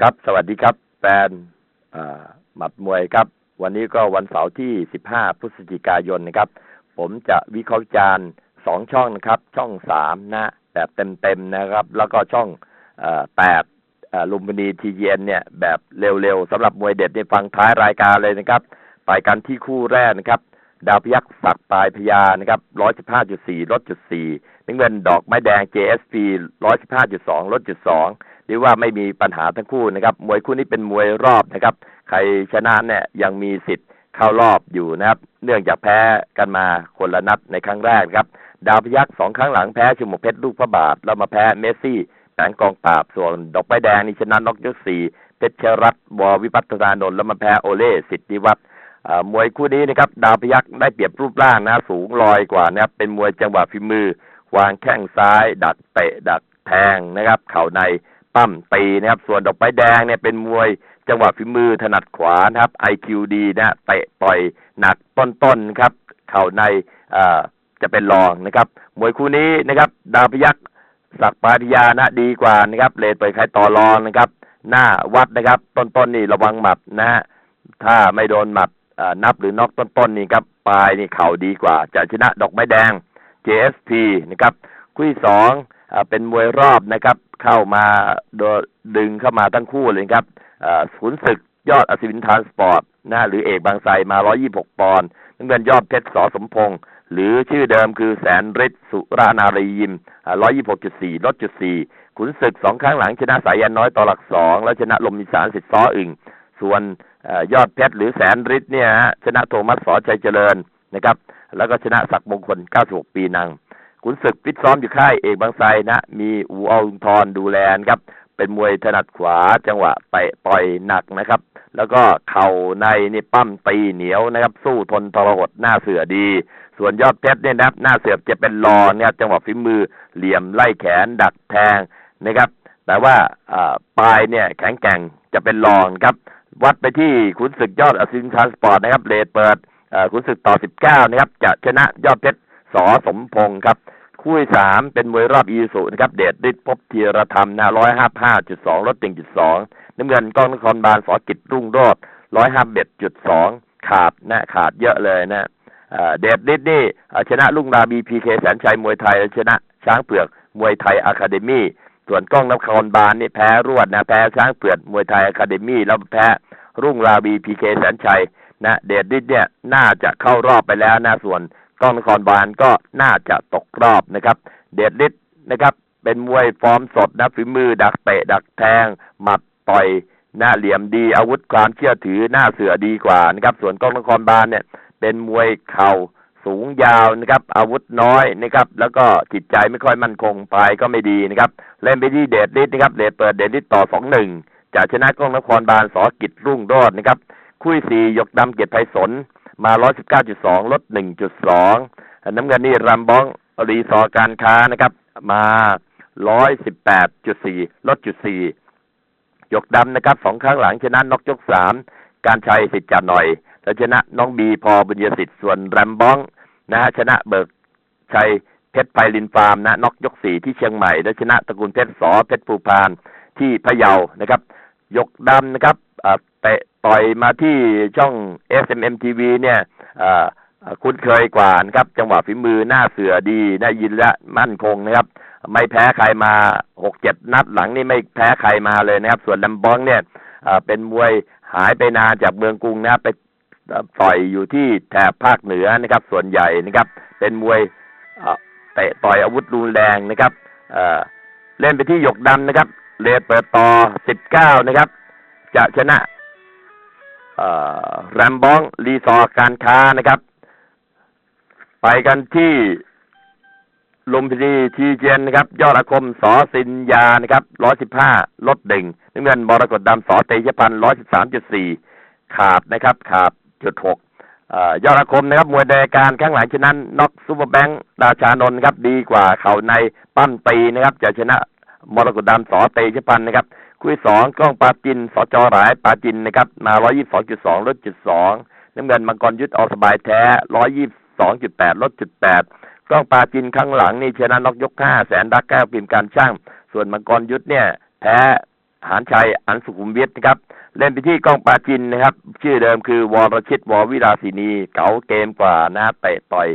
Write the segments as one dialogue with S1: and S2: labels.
S1: ครับ สวัสดีครับแฟนหมัดมวยครับ วันนี้ก็วันเสาร์ที่ 15 พฤศจิกายนนะครับ ผมจะวิเคราะห์จารณ์สองช่องนะครับ ช่องสามนะแบบเต็มๆนะครับ แล้วก็ช่องเอ่อแปดลุมพินีทีเอ็นเนี่ย แบบเร็วๆสำหรับมวยเด็ดในฟังท้ายรายการเลยนะครับ ไปกันที่คู่แรกนะครับ ดาวพยักษ์สักปลายพญานะครับ115.4ลดจุด4น้ำเงินดอกไม้แดง JSP 115.2ลดจุด2เรียกว่าไม่มีปัญหาทั้งคู่นะครับ มวยคู่นี้เป็นมวยรอบนะครับ ใครชนะเนี่ยยังมีสิทธิ์เข้ารอบอยู่นะครับ เนื่องจากแพ้กันมาคนละนัดในครั้งแรกครับ ดาวพยักษ์สองครั้งหลังแพ้ชมกเพชรลูกพระบาท แล้วมาแพ้เมสซี่แสงกองปราบส่วนดอกไม้แดงนี่ชนะน็อกยกสี่เพชรเชรัตน์ววิพัฒนานนท์แล้วมาแพ้โอเล่สิทธิวัฒน์ มวยคู่นี้นะครับดาวพยักษ์ได้เปรียบรูปร่างนะสูงลอยกว่านะครับเป็นมวยจังหวะฝีมือ วางแข้งซ้าย ดักเตะดักแทงนะครับ เข่าในปั้มตีนะครับ ส่วนดอกไม้แดงเนี่ยเป็นมวยจังหวะฝีมือถนัดขวานะครับ IQD นะเตะต่อยหนักต้นๆครับ เข่าในอ่าจะเป็นรองนะครับ มวยคู่นี้นะครับ ดาวพยักษ์สักปาริยานะดีกว่านะครับเลทไปใครต่อรองนะครับ หน้าวัดนะครับ ต้นๆนี่ระวังหมัดนะฮะถ้าไม่โดนหมัด นับหรือน็อกต้นๆนี่ครับปลายนี่เข่าดีกว่า จะชนะดอกไม้แดง JSP นะครับคู่ที่สองอเป็นมวยรอบนะครับ เข้ามาโดดึงเข้ามาทั้งคู่เลยครับอ่าขุนศึกยอดอศิวินทานสปอร์ตนะหรือเอกบางไทรมา 126 ปอนด์น้ำเงินยอดเพชรสอสมพงษ์หรือชื่อเดิมคือแสนฤทธิ์สุรานารียิม 126.4ลดจุด4ขุนศึกสองครั้งหลังชนะสายยันน้อยต่อหลักสองแล้วชนะลมมีสารสิทธิ์ซ้ออึ่ง ส่วนอยอดเพชรหรือแสนฤทธิ์เนี่ยฮะชนะโทมัสสอชัยเจริญนะครับ แล้วก็ชนะศักมงคล 96 ปีนังขุนศึกฟิตซ้อมอยู่ค่ายเอกบางไทรนะ มีอูอองทอนดูแลนะครับ เป็นมวยถนัดขวาจังหวะเตะต่อยหนักนะครับ แล้วก็เข่าในนี่ปั้มตีเหนียวนะครับ สู้ทนทรหดหน้าเสือดี ส่วนยอดเพชรเนี่ยนะครับ หน้าเสือจะเป็นรอนะครับจังหวะฝีมือเหลี่ยมไล่แขนดักแทงนะครับ แต่ว่าอ่าปลายเนี่ยแข็งแกร่งจะเป็นรองครับ วัดไปที่ขุนศึกยอดอสินทรานสปอร์ตนะครับเลดเปิดขุนศึกต่อ 19 นะครับ จะชนะยอดเพชรสอสมพงศ์ครับ คู่สามเป็นมวยรอบอีสุนะครับ เดชฤทธิ์พบธีรธรรมนะร้อยห้าห้าจุดสองลดหนึ่งจุดสองน้ำเงินกล้องนครบาลสอกิจรุ่งโรจน์ร้อยห้าเบ็ดจุดสองขาดนะขาดเยอะเลยนะเดชฤทธิ์นี่ชนะลุงราบีพีเคแสนชัยมวยไทยชนะช้างเผือกมวยไทยอะคาเดมี่ ส่วนกล้องนครบาลนี่แพ้รวดนะแพ้ช้างเผือกมวยไทยอะคาเดมี่แล้วแพ้รุ่งราบีพีเคแสนชัยนะเดชฤทธิ์เนี่ยน่าจะเข้ารอบไปแล้วนะส่วนกล้องนครบาลก็น่าจะตกรอบนะครับ เดชฤทธิ์นะครับเป็นมวยฟอร์มสดนะฝีมือดักเตะดักแทงหมัดต่อยหน้าเหลี่ยมดีอาวุธความเชื่อถือหน้าเสือดีกว่านะครับ ส่วนกล้องนครบาลเนี่ย เป็นมวยเข่า สูงยาวนะครับ อาวุธน้อยนะครับ แล้วก็จิตใจไม่ค่อยมั่นคงปลายก็ไม่ดีนะครับ เล่นไปที่เดชฤทธิ์นะครับเดชเปิดเดชฤทธิ์ต่อสองหนึ่งจะชนะกล้องนครบาลสอกิจรุ่งโรจน์นะครับ คู่สี่ยกดำเกียรติไพศลมา119.2ลด1.2น้ำเงินนี่รัมบ้องรีสอร์การค้านะครับ มา118.4ลดจุด4ยกดำนะครับสองครั้งหลังชนะนกยกสามการชัยสิทธิ์จัดหน่อย แล้วชนะน้องบีพอบุญยสิทธิ์ส่วนแรมบ้องนะฮะชนะเบิกชัยเพชรไพลินฟาร์มนะนกยกสี่ที่เชียงใหม่ แล้วชนะตระกูลเพชรสอเพชรภูพานที่พะเยานะครับ ยกดำนะครับอ่าเตะต่อยมาที่ช่อง SMM TV เนี่ยอ่อคุ้นเคยกว่านะครับ จังหวะฝีมือหน้าเสือดีได้ยินและมั่นคงนะครับ ไม่แพ้ใครมาหกเจ็ดนัดหลังนี่ไม่แพ้ใครมาเลยนะครับ ส่วนลำบองเนี่ยอ่าเป็นมวยหายไปนานจากเมืองกรุงนะไป ต่อยอยู่ที่แถบภาคเหนือนะครับ ส่วนใหญ่นะครับ เป็นมวยเตะต่อยอาวุธรุนแรงนะครับเเล่นไปที่หยกดำนะครับเลดเปิดต่อสิบเก้านะครับ จะชนะแรมบ้องรีสอร์การค้านะครับ ไปกันที่ลุมพินีทีเจนนะครับ ยอดอาคมสอสินยานะครับร้อยสิบห้าลดเด่งน้ำเงินบรกฏดำสอเตยพันร้อยสิบสามจุดสี่ขาดนะครับ ขาด จุดหกยอดอาคมนะครับมวยรายการข้างหลังชนะน็อกซูเปอร์แบงค์ราชานนท์ครับ ดีกว่าเขาในปั้มตีนะครับ จะชนะมรกฏดำสอเตยพันนะครับคู่ที่สองกล้องปาจินสจหลายปาจินนะครับมา122.2ลดจุดสองน้ำเงินมังกรยุทธอสบายแท้122.8ลดจุดแปดกล้องปาจินข้างหลังนี่ชนะนอกยกห้าแสนดักแก้วพิมพ์การช่าง ส่วนมังกรยุทธเนี่ย แพ้หารชัยอันสุขุมวิทนะครับ เล่นไปที่กองปราจินนะครับ ชื่อเดิมคือวรชิตววิราศินี เก๋าเกมกว่านะเตะต่อย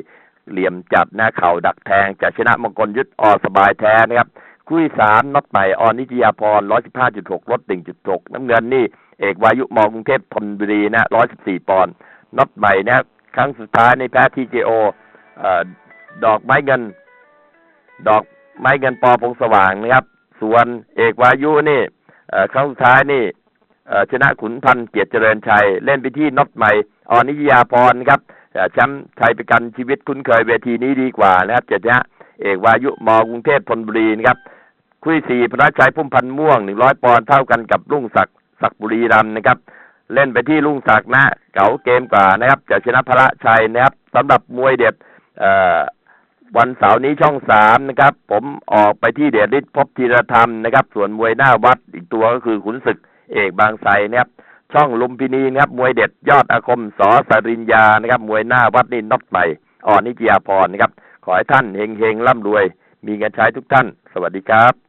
S1: เหลี่ยมจัดนะเข่าดักแทงจะชนะมงคลยุทธออสบายแท้นะครับคู่ที่สามน็อตใหม่ออนิจยาพรร้อยสิบห้าจุดหกลดหนึ่งจุดหกน้ำเงินนี่เอกวายุมองกรุงเทพธนบุรีนะร้อยสิบสี่ปอนด์น็อตใหม่นะครั้งสุดท้ายในแพ้ทีเจโอดอกไม้เงิน ดอกไม้เงินปอพงสว่างนะครับ ส่วนเอกวายุนี่ครั้งสุดท้ายนี่ ชนะขุนพันธ์เกียรติเจริญชัย เล่นไปที่น็อตใหม่ออนิยาพรครับแชมป์ไทยประกันชีวิตคุ้นเคยเวทีนี้ดีกว่านะครับเจะชนะเอกวายุมอกรุงเทพธนบุรีนะครับคุยสี่พระชัยพุ่มพันธ์ม่วงหนึ่งร้อยปอนด์เท่ากันกับรุ่งศักดิ์ศักบุรีรัมนะครับ เล่นไปที่รุ่งศักดิ์นะเก๋าเกมกว่านะครับจะชนะพระชัยนะครับสำหรับมวยเด็ดวันเสาร์นี้ช่องสามนะครับ ผมออกไปที่เดชฤทธิ์พบธีรธรรมนะครับ ส่วนมวยหน้าวัดอีกตัวก็คือขุนศึก เอกบางไทรนะครับ ช่องลุมพินีนะครับ มวยเด็ดยอดอาคมสอสริญญานะครับ มวยหน้าวัดนี่น็อตใหม่อ่อนนิจยาพรนะครับ ขอให้ท่านเฮงเฮงร่ำรวย มีเงินใช้ทุกท่าน สวัสดีครับ